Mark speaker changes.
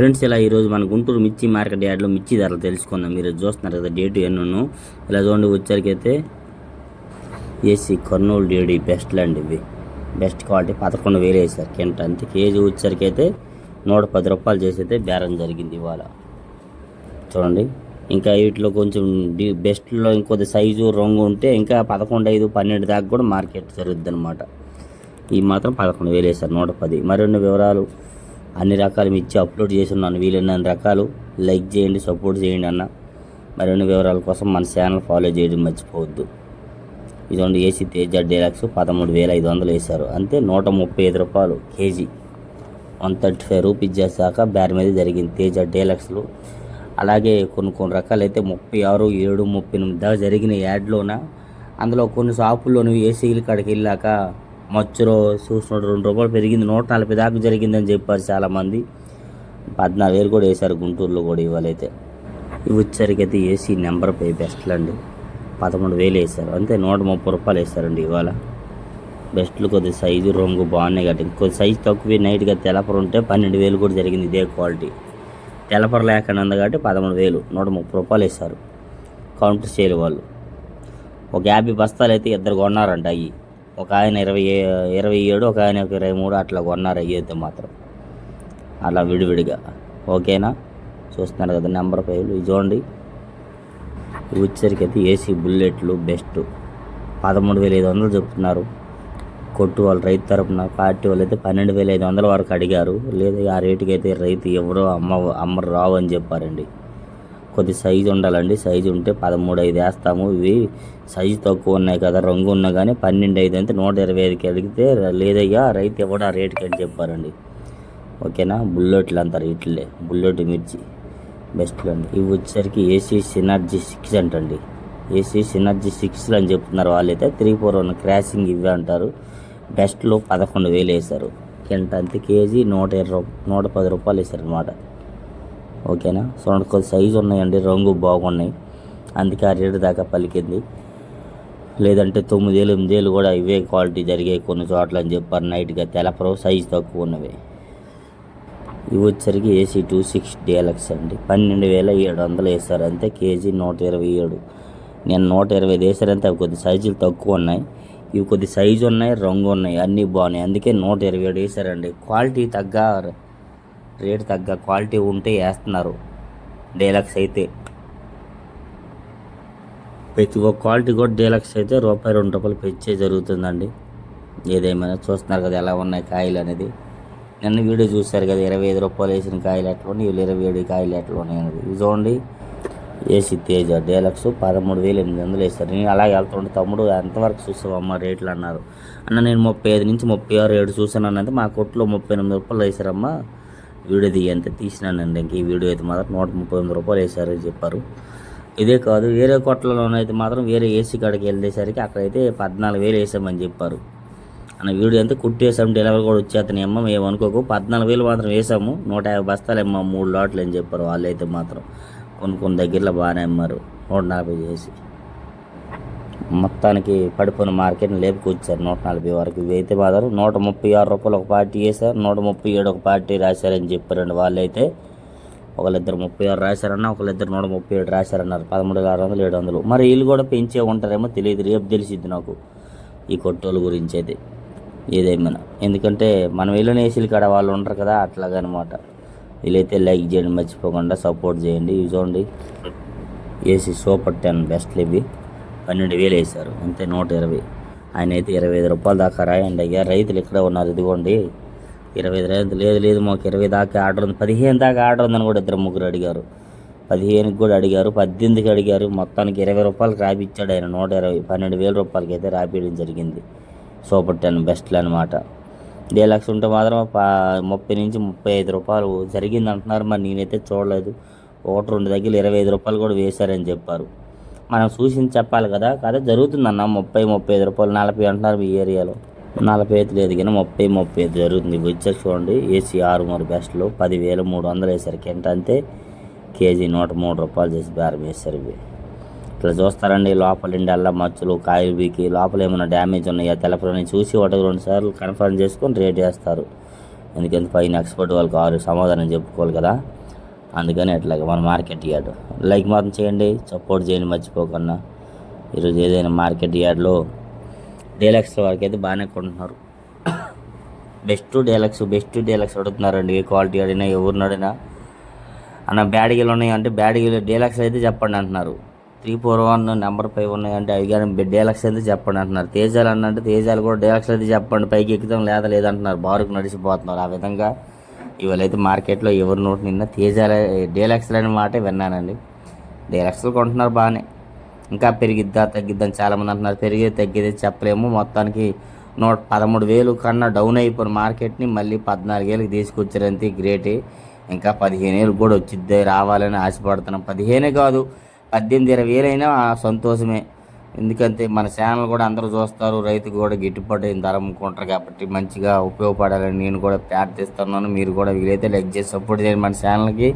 Speaker 1: Friends ఇలా ఈరోజు మన గుంటూరు మిర్చి మార్కెట్ యార్డ్లో మిర్చి ధరలు తెలుసుకుందాం. మీరు చూస్తున్నారు కదా డేట్ ఎన్నును. ఇలా చూడండి వచ్చరికైతే ఏసీ కర్నూలు డేడి బెస్ట్ ల్యాండ్ ఇవి. బెస్ట్ క్వాలిటీ పదకొండు వేలు వేసారు కింట. అంతే కేజీ వచ్చరికైతే నూట పది రూపాయలు చేసైతే బేరం జరిగింది ఇవాళ. చూడండి ఇంకా వీటిలో కొంచెం డి బెస్ట్లో ఇంకొద్ది సైజు రంగు ఉంటే ఇంకా పదకొండు ఐదు పన్నెండు దాకా కూడా మార్కెట్ జరుగుద్ది అనమాట ఈ మాత్రం పదకొండు వేలు వేసారు నూట పది. మరిన్ని వివరాలు అన్ని రకాలు ఇచ్చి అప్లోడ్ చేసి ఉన్నాను వీలైన రకాలు లైక్ చేయండి సపోర్ట్ చేయండి అన్న. మరిన్ని వివరాల కోసం మన ఛానల్ ఫాలో చేయడం మర్చిపోవద్దు. ఇదండి ఏసీ తేజ డీలాక్స్ పదమూడు వేల ఐదు వందలు వేశారు. అంతే నూట ముప్పై ఐదు రూపాయలు kg. One thirty five rupees చేశాక బ్యార్ మీద జరిగింది. తేజ డీలక్స్లు. అలాగే కొన్ని కొన్ని రకాలు అయితే ముప్పై ఆరు ఏడు ముప్పై ఎనిమిది దాకా జరిగిన యాడ్లోన. అందులో కొన్ని షాపుల్లోనూ ఏసీలు కాడికి వెళ్ళాక మచ్చులో చూసినట్టు రెండు రూపాయలు పెరిగింది. నూట నలభై దాకా జరిగిందని చెప్పారు చాలామంది. పద్నాలుగు వేలు కూడా వేశారు గుంటూరులో కూడా ఇవాళైతే ఇవి వచ్చేసరికి అయితే ఏసీ నెంబర్ పై బెస్ట్లు అండి పదమూడు వేలు వేశారు. అంతే నూట ముప్పై రూపాయలు వేశారండి ఇవాళ. బెస్ట్లు కొద్ది సైజు రంగు బాగున్నాయి కాబట్టి. కొద్ది సైజు తక్కువ నైట్గా తెలపర ఉంటే పన్నెండు వేలు కూడా జరిగింది ఇదే క్వాలిటీ. తెలపర లేకుండా ఉంది కాబట్టి పదమూడు వేలు నూట ముప్పై రూపాయలు వేశారు. కౌంటర్ సేల్ వాళ్ళు. ఒక యాభై బస్తాలు అయితే ఇద్దరు కొన్నారంట అవి ఒక ఆయన ఇరవై ఇరవై ఏడు ఒక ఆయన ఒక ఇరవై మూడు అట్లా కొన్నారు అయ్యైతే మాత్రం. అలా విడివిడిగా. ఓకేనా? చూస్తున్నారు కదా నెంబర్ ఫైవ్లు ఇది చూడండి. వచ్చేసరికి అయితే ఏసీ బుల్లెట్లు బెస్ట్. పదమూడు వేల ఐదు వందలు చెప్తున్నారు. కొట్టు వాళ్ళు రైతు తరపున పార్టీ వాళ్ళు అయితే పన్నెండు వేల ఐదు వందల వరకు అడిగారు. లేదా ఆ రేటుకి అయితే రైతు ఎవరో అమ్మ అమ్మరు రావు అని చెప్పారండి. కొద్ది సైజు ఉండాలండి. సైజు ఉంటే పదమూడు ఐదు వేస్తాము. ఇవి సైజు తక్కువ ఉన్నాయి కదా రంగు ఉన్నా కానీ పన్నెండు ఐదు అంటే నూట ఇరవై ఐదుకి అడిగితే లేదయ్యా రైతు ఇవ్వడం ఆ రేటుకి అని చెప్పారండి. ఓకేనా? బుల్లెట్లు అంటారు ఇట్లే బుల్లెట్ మిర్చి బెస్ట్లు అండి. ఇవి వచ్చేసరికి ఏసీ సినర్జీ సిక్స్ అంటండి. ఏసీ సినర్జీ సిక్స్లు అని చెప్తున్నారు వాళ్ళైతే. త్రీ ఫోర్ వన్ క్రాసింగ్ ఇవి అంటారు. బెస్ట్లో పదకొండు వేలు వేశారు. కింట అంతే కేజీ నూట ఇరవై నూట పది రూపాయలు వేశారు అనమాట ఓకేనా? సో కొద్ది సైజు ఉన్నాయండి. రంగు బాగున్నాయి. అందుకే ఆ రేటు దాకా పలికింది. లేదంటే తొమ్మిదేళ్ళు ఎనిమిదేళ్ళు కూడా ఇవే క్వాలిటీ జరిగాయి కొన్ని చోట్ల అని చెప్పారు. నైట్గా తెలపరు. సైజు తక్కువ ఉన్నవి. ఇవి వచ్చరికి ఏసీ టూ సిక్స్ డీలక్స్ అండి. పన్నెండు వేల ఏడు వందలు వేస్తారు. అంతే కేజీ నూట ఇరవై ఏడు. నేను నూట ఇరవై ఐదు వేసారంటే అవి కొద్ది సైజులు తక్కువ ఉన్నాయి. ఇవి కొద్ది సైజు ఉన్నాయి రంగు ఉన్నాయి అన్నీ బాగున్నాయి. అందుకే నూట ఇరవై ఏడు వేసారండి. క్వాలిటీ తగ్గ రేటు తగ్గ క్వాలిటీ ఉంటే వేస్తున్నారు. డీలక్స్ అయితే. ప్రతి ఒక్క క్వాలిటీ కూడా డీలక్స్ అయితే రూపాయి రెండు రూపాయలు పెంచే జరుగుతుందండి. ఏదేమైనా చూస్తున్నారు కదా ఎలా ఉన్నాయి కాయలు అనేది. నిన్న వీడియో చూశారు కదా ఇరవై ఐదు రూపాయలు వేసిన కాయలు ఎట్లా ఉన్నాయి వీళ్ళు ఇరవై ఏడు కాయలు ఎట్లా ఉన్నాయి అనేది. ఇది చూడండి. ఏసీ తేజ డీలక్స్ పదమూడు వేలు ఎనిమిది వందలు వేస్తారు నేను అలాగే వెళ్తుంటే తమ్ముడు ఎంతవరకు చూసావు రేట్లు అన్నారు. అన్న నేను ముప్పై ఐదు నుంచి ముప్పై ఆరు ఏడు చూసాను అన్నది మా కొట్లో ముప్పై ఎనిమిది రూపాయలు వేసారమ్మా వీడియో దిగి అంతే తీసినానండి. ఇంక ఈ వీడియో అయితే మాత్రం నూట ముప్పై ఎనిమిది రూపాయలు వేసారని చెప్పారు. ఇదే కాదు వేరే కొట్లలోనైతే మాత్రం వేరే ఏసీ కాడికి వెళ్ళేసరికి అక్కడైతే పద్నాలుగు వేలు వేసామని చెప్పారు. అన్న వీడియో అంతా కుట్టేసాం డెలివరీ కూడా వచ్చేస్తాను అమ్మ మేము అనుకోకు. పద్నాలుగు వేలు మాత్రం వేసాము నూట యాభై బస్తాలు అమ్మ మూడు లాట్లు అని చెప్పారు వాళ్ళు అయితే మాత్రం. కొన్ని కొన్ని దగ్గరలో బాగానే అమ్మారు నూట నలభై చేసి. మొత్తానికి పడిపోయిన మార్కెట్ని లేపుకొచ్చారు నూట నలభై వరకు. అయితే మాత్రం నూట ముప్పై ఆరు రూపాయలు ఒక పార్టీ వేశారు నూట ముప్పై ఏడు ఒక పార్టీ రాశారని చెప్పారండి వాళ్ళైతే. ఒకళ్ళిద్దరు ముప్పై ఆరు రాశారన్న ఒకళ్ళిద్దరు నూట ముప్పై ఏడు రాశారన్నారు. పదమూడు ఆరు వందలు ఏడు వందలు. మరి వీళ్ళు కూడా పెంచే ఉంటారేమో తెలియదు రేపు తెలిసిద్ది నాకు ఈ కొట్టోళ్ళ గురించి అయితే. ఏదేమైనా. ఎందుకంటే మనం వెళ్ళిన ఏసీలు కాడ వాళ్ళు ఉంటారు కదా అట్లాగనమాట. వీళ్ళైతే లైక్ చేయండి మర్చిపోకుండా సపోర్ట్ చేయండి. ఇవి చూడండి ఏసీ సూపర్ టెన్ బెస్ట్లు ఇవి. పన్నెండు వేలు వేశారు. అంతే నూట ఇరవై. ఆయన అయితే ఇరవై ఐదు రూపాయలు దాకా రాయండి అయ్యా రైతులు ఇక్కడే ఉన్నారు. ఇదిగోండి. ఇరవై ఐదు రైతు లేదు లేదు మాకు ఇరవై దాకా ఆర్డర్ ఉంది. పదిహేను దాకా ఆర్డర్ ఉందని కూడా ఇద్దరు ముగ్గురు అడిగారు. పదిహేనుకి కూడా అడిగారు. పద్దెనిమిదికి అడిగారు. మొత్తానికి ఇరవై రూపాయలకి రాపిచ్చాడు ఆయన. నూట ఇరవై పన్నెండు వేల రూపాయలకి అయితే రాపియడం జరిగింది. సూపర్ టెన్ బెస్ట్లు అనమాట డీలక్స్ ఉంటే మాత్రం ముప్పై నుంచి ముప్పై ఐదు రూపాయలు జరిగింది అంటున్నారు మరి నేనైతే చూడలేదు. ఒకటి రెండు దగ్గర ఇరవై ఐదు రూపాయలు కూడా వేశారని చెప్పారు. మనం చూసింది చెప్పాలి కదా కదా జరుగుతుందన్న. ముప్పై ముప్పై ఐదు రూపాయలు నలభై అంటున్నారు మీ ఏరియాలో. నలభై ఐదు లేదు కానీ ముప్పై ముప్పై ఐదు జరుగుతుంది. వచ్చే చూడండి ఏసీ ఆరు మూడు బెస్ట్లు. పదివేలు మూడు వందలు వేసరికి ఏంటంటే కేజీ నూట మూడు రూపాయలు చేసి బేరం వేశారు ఇవి. ఇట్లా చూస్తారండి లోపల అల్లా మచ్చలు కాయలు బీకి లోపల ఏమైనా డ్యామేజ్ ఉన్నాయా? తెలపలని చూసి ఒకటి రెండు సార్లు కన్ఫర్మ్ చేసుకొని రేట్ వేస్తారు. ఎందుకంటే పైన ఎక్స్పర్ట్ వాళ్ళకి ఆరు సమాధానం చెప్పుకోవాలి కదా. అందుకని అట్లాగే మన మార్కెట్ యార్డ్. లైక్ మాత్రం చేయండి సపోర్ట్ చేయండి మర్చిపోకుండా. ఈరోజు ఏదైనా మార్కెట్ యార్డ్లో డీలక్స్ వరకు అయితే బాగానే కొంటున్నారు. బెస్ట్ డీలక్స్ బెస్ట్ డీలక్స్ అడుగుతున్నారండి. ఏ క్వాలిటీ అడిగినా ఎవరిని అడిగినా అన్న బ్యాడిగీలు ఉన్నాయి అంటే బ్యాడిగీలు డీలక్స్ అయితే చెప్పండి అంటున్నారు. Three four one number five ఉన్నాయంటే అవి కానీ డీలక్స్ అయితే చెప్పండి అంటున్నారు. తేజాలు అన్నంటే తేజాలు కూడా డీలక్స్ అయితే చెప్పండి. పైకి ఎక్కుతాం లేదా లేదంటున్నారు. బారుకు నడిచిపోతున్నారు. ఆ విధంగా ఇవాళ అయితే మార్కెట్లో ఎవరి నోటి నిన్న తేజాల డీలక్స్లు అనే మాట విన్నానండి. డీలక్స్లు కొంటున్నారు బాగానే. ఇంకా పెరిగిద్దా తగ్గిద్దని అని చాలామంది అంటున్నారు. పెరిగేది తగ్గేది చెప్పలేము. మొత్తానికి నూట పదమూడు వేలు కన్నా డౌన్ అయిపోయిన మార్కెట్ని మళ్ళీ పద్నాలుగేళ్ళకి తీసుకొచ్చారంతే గ్రేటే. ఇంకా పదిహేను ఏళ్ళు కూడా వచ్చిద్దే రావాలని ఆశపడుతున్నాం. పదిహేనే కాదు పద్దెనిమిది ఇరవై వేలైనా ఆ సంతోషమే. ఎందుకంటే మన ఛానల్ కూడా అందరూ చూస్తారు రైతుకు కూడా గిట్టుబాటు అయిన ధర అమ్ముకుంటారు కాబట్టి మంచిగా ఉపయోగపడాలని నేను కూడా ప్రార్థిస్తున్నాను. మీరు కూడా వీలైతే లైక్ చేసి సపోర్ట్ చేయండి మన ఛానల్కి.